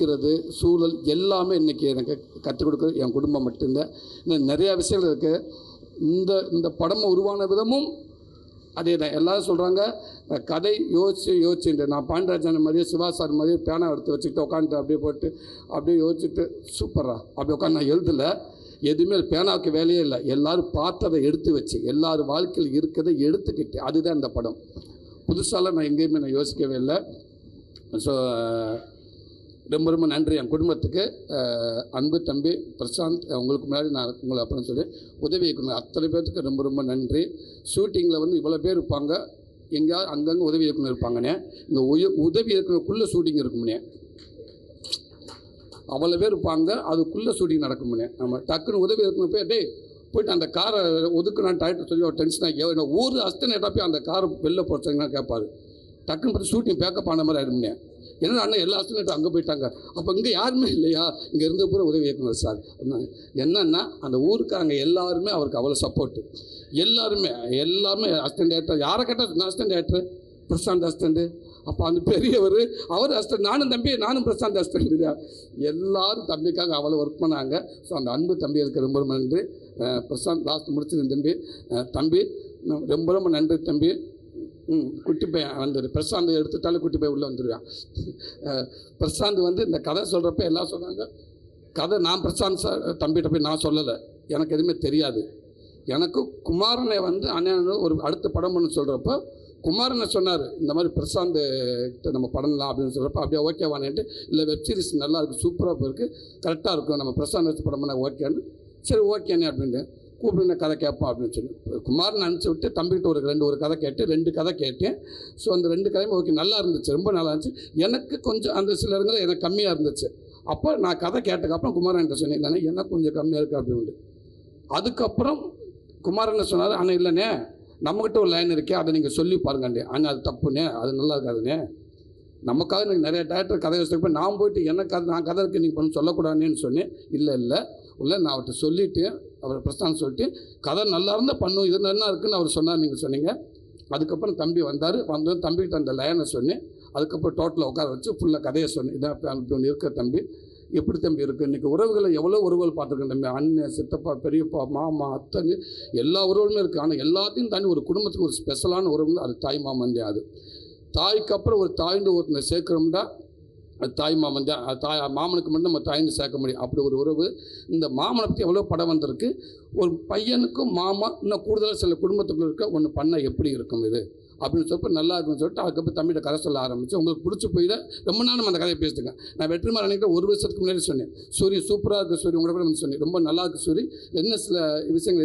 இருக்கிறது சூழல் எல்லாமே இன்றைக்கி எனக்கு கற்றுக் கொடுக்குறது என் குடும்பம் மட்டும்தான். இன்னும் நிறையா விஷயங்கள் இருக்குது இந்த இந்த படம் உருவான விதமும் அதே தான் எல்லோரும் சொல்கிறாங்க கதை யோசிச்சு யோசிச்சுட்டு நான் பாண்டியராஜன் மாதிரியே சிவா சார் மாதிரியே பேனா எடுத்து வச்சுக்கிட்டு உட்காந்துட்டு அப்படியே போட்டு அப்படியே யோசிச்சுட்டு சூப்பரா அப்படி உட்காந்து நான் எழுதலை. எதுவுமே பேனாவுக்கு வேலையே இல்லை. எல்லோரும் பார்த்ததை எடுத்து வச்சு எல்லாரும் வாழ்க்கையில் இருக்கிறதை எடுத்துக்கிட்டு அதுதான் இந்த படம். புதுசாலாம் நான் எங்கேயுமே நான் யோசிக்கவே இல்லை. ஸோ ரொம்ப ரொம்ப நன்றி என் குடும்பத்துக்கு. அன்பு தம்பி பிரசாந்த் உங்களுக்கு முன்னாடி நான் உங்களை அப்படின்னு சொல்லி உதவி இயக்குனர் அத்தனை பேர்த்துக்கு ரொம்ப ரொம்ப நன்றி. ஷூட்டிங்கில் வந்து இவ்வளோ பேர் இருப்பாங்க. எங்கேயாவது அங்கங்கே உதவி இயக்குனர் இருப்பாங்கண்ணே. இங்கே உய உதவி இயக்குனருக்குள்ளே ஷூட்டிங் இருக்கும்னே அவ்வளோ பேர் இருப்பாங்க. அதுக்குள்ளே ஷூட்டிங் நடக்கும்னே நம்ம டக்குன்னு உதவி இயக்குனர் போய் டேய் போயிட்டு அந்த காரை ஒதுக்குனான்னு டைட்டு சொல்லி ஒரு டென்ஷன் ஆகி ஊர் அஸ்தனை போய் அந்த காரை வெளில போச்சாங்கன்னா கேட்பாரு டக்குன்னு பார்த்து ஷூட்டிங் பேக்கப் ஆன மாதிரி ஆயிடும்னே என்ன அண்ணன் எல்லா அஸ்டனேட்டும் அங்கே போயிட்டாங்க. அப்போ இங்கே யாருமே இல்லையா? இங்கே இருந்த பூரா உதவி இயக்குனர் சார் அப்படின்னாங்க. என்னன்னா அந்த ஊருக்காரங்க எல்லாருமே அவருக்கு அவ்வளோ சப்போர்ட்டு எல்லாருமே எல்லாமே அசிஸ்டன்ட் டேரக்டர் யாரை கேட்டால் நான் அசிஸ்டன்ட் டேரக்டர் பிரசாந்த் அசிஸ்டண்ட்டு அப்போ அந்த பெரியவர் அவர் அஸ்டன் நானும் தம்பி நானும் பிரசாந்த் அஸ்டன் எல்லாரும் தம்பிக்காக அவ்வளோ ஒர்க் பண்ணாங்க. ஸோ அந்த அன்பு தம்பி அதுக்கு ரொம்ப ரொம்ப நன்றி. பிரசாந்த் லாஸ்ட் முடிச்சிருந்த தம்பி. தம்பி ரொம்ப ரொம்ப நன்றி தம்பி. ம் குட்டி பையன் வந்துடு பிரசாந்த் எடுத்துட்டாலும் குட்டி பையன் உள்ளே வந்துடுவான் பிரசாந்த் வந்து இந்த கதை சொல்கிறப்ப எல்லாம் சொன்னாங்க கதை நான் பிரசாந்த் சார் தம்பிகிட்ட போய் நான் சொல்லலை. எனக்கு எதுவுமே தெரியாது. எனக்கு குமாரனை வந்து அண்ணன் ஒரு அடுத்த படம் பண்ண சொல்கிறப்போ குமாரனை சொன்னார் இந்த மாதிரி பிரசாந்த் கிட்ட நம்ம படம்லாம் அப்படின்னு சொல்கிறப்ப அப்படியே ஓகேவானேன்ட்டு இல்லை வெப் சீரிஸ் நல்லா இருக்குது சூப்பராக போயிருக்கு கரெக்டாக இருக்கும் நம்ம பிரசாந்த் வச்சு படம் பண்ண ஓகேன்னு. சரி ஓகேண்ணே அப்படின்ட்டு. கூப்பிடுன கதை கேட்போம் அப்படின்னு சொல்லி குமாரன் அனுப்பிச்சி விட்டு தம்பிக்கிட்ட ஒரு ரெண்டு ஒரு கதை கேட்டு ரெண்டு கதை கேட்டேன். ஸோ அந்த ரெண்டு கதையும் ஓகே நல்லா இருந்துச்சு ரொம்ப நல்லா இருந்துச்சு. எனக்கு கொஞ்சம் அந்த சில இடங்கள் எனக்கு கம்மியாக இருந்துச்சு. அப்போ நான் கதை கேட்டதுக்கப்புறம் குமாரன் என்கிட்ட சொன்னேன் எனக்கு கொஞ்சம் கம்மியாக இருக்குது அப்படின்னு அதுக்கப்புறம் குமாரன் சொன்னார் ஆனால் இல்லைண்ணே நம்மக்கிட்ட ஒரு லைன் இருக்கே அதை நீங்கள் சொல்லி பாருங்கண்டே ஆனால் அது தப்புண்ணே அது நல்லா இருக்காதுண்ணே. நமக்காக எனக்கு நிறைய டேரக்டர் கதை வச்சுருப்பேன் நான் போயிட்டு என்ன கதை நான் கதை இருக்கு நீங்கள் பண்ண சொல்லக்கூடாதுன்னு சொன்னேன். இல்லை இல்லை இல்லை நான் அவர்கிட்ட சொல்லிவிட்டு அவர் பிரஸ்தான் சொல்லிட்டு கதை நல்லா இருந்தால் பண்ணும் இது நல்லா இருக்குன்னு அவர் சொன்னார் நீங்கள் சொன்னீங்க. அதுக்கப்புறம் தம்பி வந்தார் வந்து தம்பிகிட்ட அந்த லைனை சொன்னேன். அதுக்கப்புறம் டோட்டலாக உட்கார வச்சு ஃபுல்லாக கதையை சொன்னேன். இதான் இப்படி ஒன்று இருக்க தம்பி எப்படி தம்பி இருக்குது இன்றைக்கி உறவுகளை எவ்வளோ உறவுகள் பார்த்துருக்கேன் தம்பி? அண்ணன் சித்தப்பா பெரியப்பா மாமா அத்தனு எல்லா உறவுகளுமே இருக்குது ஆனால் எல்லாத்தையும் தாண்டி ஒரு குடும்பத்துக்கு ஒரு ஸ்பெஷலான உறவுன்னு அது தாய் மாமன் தான் அது. தாய்க்கு அப்புறம் ஒரு தாய்ந்து ஒருத்தனை சேர்க்குறோம்னா தாய் மாமன் தான் தாய் மாமனுக்கு மட்டும் நம்ம தாய்ந்து சேர்க்க முடியும். அப்படி ஒரு உறவு. இந்த மாமனை பற்றி எவ்வளோ படம் வந்திருக்கு ஒரு பையனுக்கும் மாமா இன்னும் கூடுதலாக சில குடும்பத்துக்குள்ள இருக்க ஒன்று பண்ண எப்படி இருக்கும் இது? அப்படின்னு சொல்லப்போ நல்லா இருக்கும்னு சொல்லிட்டு அதுக்கப்புறம் தம்பிகிட்ட கதை சொல்ல ஆரம்பிச்சு உங்களுக்கு பிடிச்சி போயிட. ரொம்ப நாள் நம்ம அந்த கதையை பேசிட்டுங்க நான் வெற்றிமாறன் நினைக்கிறேன் ஒரு வருஷத்துக்கு முன்னாடி சொன்னேன். சூரி சூப்பராக இருக்குது சூரி உங்களை கூட சொன்னேன். ரொம்ப நல்லா இருக்குது சூரி. என்ன சில விஷயங்கள்